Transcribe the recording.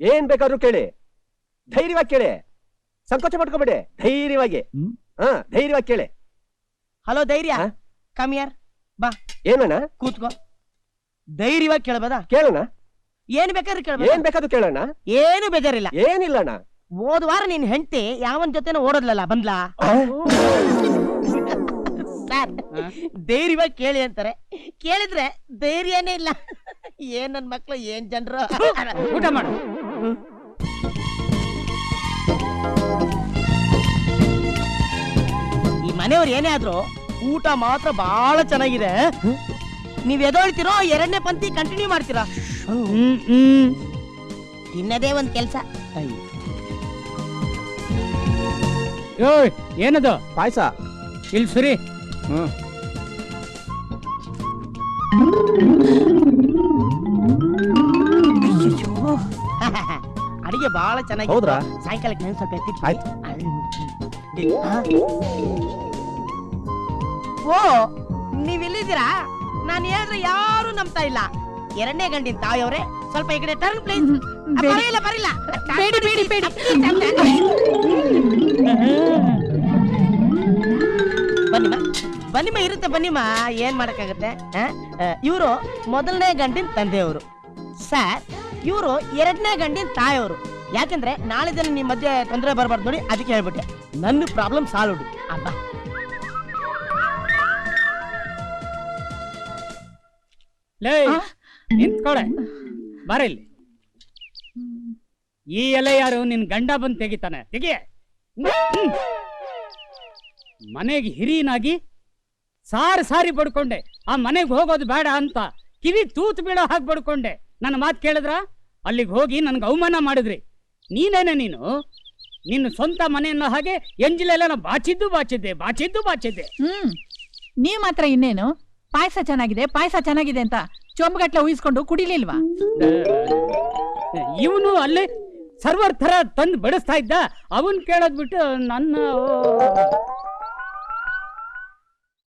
ಏನ್ ಬೇಕಾದ್ರೂ ಕೇಳಿ. ಧೈರ್ಯವಾಗಿ ಕೇಳಿ. ಸಂಕೋಚ ಮಾಡ್ಕೋಬೇಡಿ ಧೈರ್ಯವಾಗಿ. ಹ್ಮ್. ಹಾ ಧೈರ್ಯವಾಗಿ ಕೇಳಿ. ಹಲೋ ಧೈರ್ಯ. ಹಾ? ಬಾ. ಏನಣ್ಣ? ಕೂತ್ಕೋ. ಧೈರ್ಯವಾಗಿ ಕೇಳ್ಬೋದಾ ಕೇಳೋಣ ಏನ್ ಬೇಕಾದ್ರೆ ಕೇಳ್ಬೋದು ಏನ್ ಬೇಕಾದ್ರೂ ಕೇಳೋಣ ಏನು ಬೇಜಾರಿಲ್ಲ. ಏನಿಲ್ಲಣ್ಣ? ಹೋದ ವಾರ ನಿನ್ ಹೆಂಡತಿ ಯಾವನ್ ಜೊತೆನೂ ಓಡೋದ್ಲಲ್ಲ ಬಂದ್ಲಾ? ಸರ್ ಧೈರ್ಯವಾಗಿ ಕೇಳಿ ಅಂತಾರೆ. ಕೇಳಿದ್ರೆ ಧೈರ್ಯನೇ ಇಲ್ಲ. ಏನ್ ನನ್ ಮಕ್ಳು ಏನ್ ಜನರು? ಊಟ ಮಾಡು. ಈ ಮನೆಯವ್ರು ಏನೇ ಆದ್ರೂ ಊಟ ಮಾತ್ರ ಬಹಳ ಚೆನ್ನಾಗಿದೆ. ನೀವ್ ಎದೋಳ್ತಿರೋ ಎರಡನೇ ಪಂಕ್ತಿ ಕಂಟಿನ್ಯೂ ಮಾಡ್ತೀರಾ? ಹ್ಮ್ ಹ್ಮ್. ತಿನ್ನದೇ ಒಂದ್ ಕೆಲ್ಸ. ಏನದು? ಪಾಯ್ಸ. ಇಲ್ಲಿ ಸುರಿ. ಹ್ಮ್. ಅಡಿಗೆ ಬಹಳ ಚೆನ್ನಾಗಿ ಹೌದ್ರಾ? ಸಾಯಂಕಾಲಕ್ಕೆ ನಾನು ಸ್ವಲ್ಪ ಎತ್ತಿಟ್ಟು ಆಯ್ತು. ಆ? ಓ ನೀವ್ ಇಲ್ಲಿದ್ದೀರಾ ನಾನು ಹೇಳಿದ್ರೆ ಯಾರು ನಂಬ್ತಾ ಇಲ್ಲ ಎರಡನೇ ಗಂಡಿನ ತಾಯಿಯವ್ರೆ ಸ್ವಲ್ಪ ಈ ಕಡೆ ಟರ್ನ್ ಪ್ಲೇಸ್ ಬರಿಲ್ಲ ಬರಿಲ್ಲ ಬೇಡಿ ಬೇಡಿ ಬೇಡಿ ಬನ್ನಿಮ್ಮ ಬನ್ನಿಮ್ಮ ಇರುತ್ತೆ ಬನ್ನಿಮ್ಮ ಏನ್ ಮಾಡಕ್ಕಾಗತ್ತೆ ಇವರು ಮೊದಲನೇ ಗಂಡಿನ ತಂದೆಯವರು ಸರ್ ಇವರು ಎರಡನೇ ಗಂಡಿನ ತಾಯಿಯವರು ಯಾಕಂದ್ರೆ ನಾಳೆ ದಿನ ನಿಮ್ಮ ಮಧ್ಯೆ ತೊಂದರೆ ಬರಬಾರ್ದು ನೋಡಿ ಅದಕ್ಕೆ ಹೇಳ್ಬಿಟ್ಟೆ. ನನ್ನ ಪ್ರಾಬ್ಲಮ್ ಸಾಲ್ವ್ ಅಬ್ಬಾ. ಲೇ ನಿಂತ್ಕೊಳೆ ಬಾರ ಇಲ್ಲಿ. ಈ ಎಲೆ ಯಾರು? ನಿನ್ ಗಂಡ ಬಂದು ತೆಗಿತಾನೆ. ತೆಗಿಯ. ಮನೆಗೆ ಹಿರಿಯನಾಗಿ ಸಾರಿ ಸಾರಿ ಪಡ್ಕೊಂಡೆ ಆ ಮನೆಗೆ ಹೋಗೋದು ಬೇಡ ಅಂತ ಕಿವಿ ತೂತು ಬೀಳೋ ಹಾಗೆ ಪಡ್ಕೊಂಡೆ ನನ್ನ ಮಾತು ಕೇಳಿದ್ರ? ಅಲ್ಲಿಗೆ ಹೋಗಿ ನನ್ಗೆ ಅವಮಾನ ಮಾಡಿದ್ರಿ. ನೀನೇನೆ ನೀನು? ನಿನ್ನ ಸ್ವಂತ ಮನೆಯನ್ನ ಹಾಗೆ ಎಂಜಿಲೆಲ್ಲ ಬಾಚಿದ್ದು ಬಾಚಿದ್ದೆ ಬಾಚಿದ್ದು ಬಾಚಿದ್ದೆ. ಹ್ಮ್. ನೀ ಮಾತ್ರ ಇನ್ನೇನು? ಪಾಯಸ ಚೆನ್ನಾಗಿದೆ ಪಾಯಸ ಚೆನ್ನಾಗಿದೆ ಅಂತ ಚೊಂಬಗಟ್ಲೆ ಉಯಿಸ್ಕೊಂಡು ಕುಡಿಲಿಲ್ವಾ? ಇವನು ಅಲ್ಲಿ ಸರ್ವರ್ ತರ ತಂದು ಬಡಿಸ್ತಾ ಇದ್ದ. ಅವನ್ ಕೇಳದ್ಬಿಟ್ಟು ನನ್ನ